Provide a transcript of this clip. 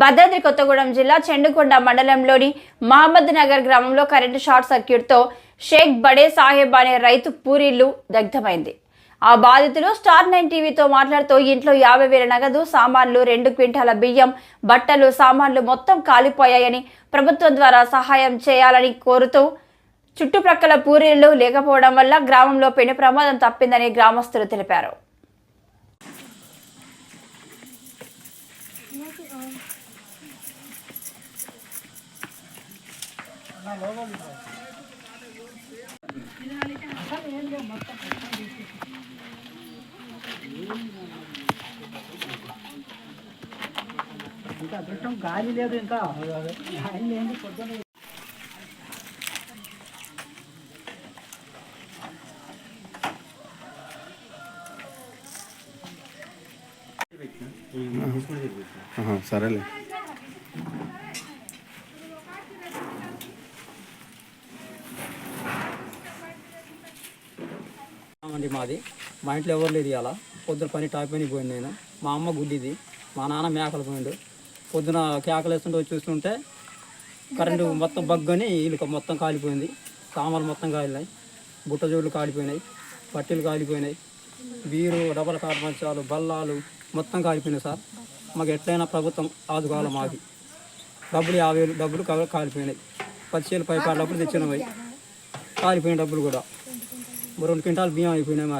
భద్రాద్రి కొత్తగూడెం జిల్లా చెండుకొండ మండలంలోని మహమ్మద్ నగర్ గ్రామంలో కరెంటు షార్ట్ సర్క్యూట్తో షేక్ బడే సాహెబ్ అనే రైతు పూరీలు దగ్ధమైంది. ఆ బాధితులు స్టార్ నైన్ టీవీతో మాట్లాడుతూ ఇంట్లో యాభై వేల నగదు సామాన్లు రెండు క్వింటాల బియ్యం బట్టలు సామాన్లు మొత్తం కాలిపోయాయని ప్రభుత్వం ద్వారా సహాయం చేయాలని కోరుతూ చుట్టుప్రక్కల పూరీలు లేకపోవడం వల్ల గ్రామంలో పెను ప్రమాదం తప్పిందని గ్రామస్తులు తెలిపారు. ఇంకా అదృష్టం గాలి లేదు ఇంకా గాలి లేదు పొద్దున సరేలే. అండి మాది. మా ఇంట్లో ఎవరు లేదు ఇవాళ పొద్దున పని టాప్ పని పోయింది నేను. మా అమ్మ గుడ్డిది. మా నాన్న మేకలు పోయిండు. పొద్దున కేకలు వేస్తుంటే వచ్చి చూస్తుంటే కరెంటు మొత్తం బగ్గని ఇల్లు మొత్తం కాలిపోయింది. సామాన్లు మొత్తం కాలినాయి. బుట్ట జోళ్ళు కాలిపోయినాయి. పట్టీలు కాలిపోయినాయి. బీరు డబల్ కార్ మంచాలు బల్లాలు మొత్తం కాలిపోయినాయి సార్. మాకు ఎట్లయినా ప్రభుత్వం ఆదుకోవాలి మాకు డబ్బులు యాభై వేలు డబ్బులు కా- కాలిపోయినాయి. పదివేలు పైపాడు డబ్బులు తెచ్చినవి కాలిపోయిన డబ్బులు కూడా. రెండు క్వింటాలు బియ్యం అయిపోయినాయి మాకు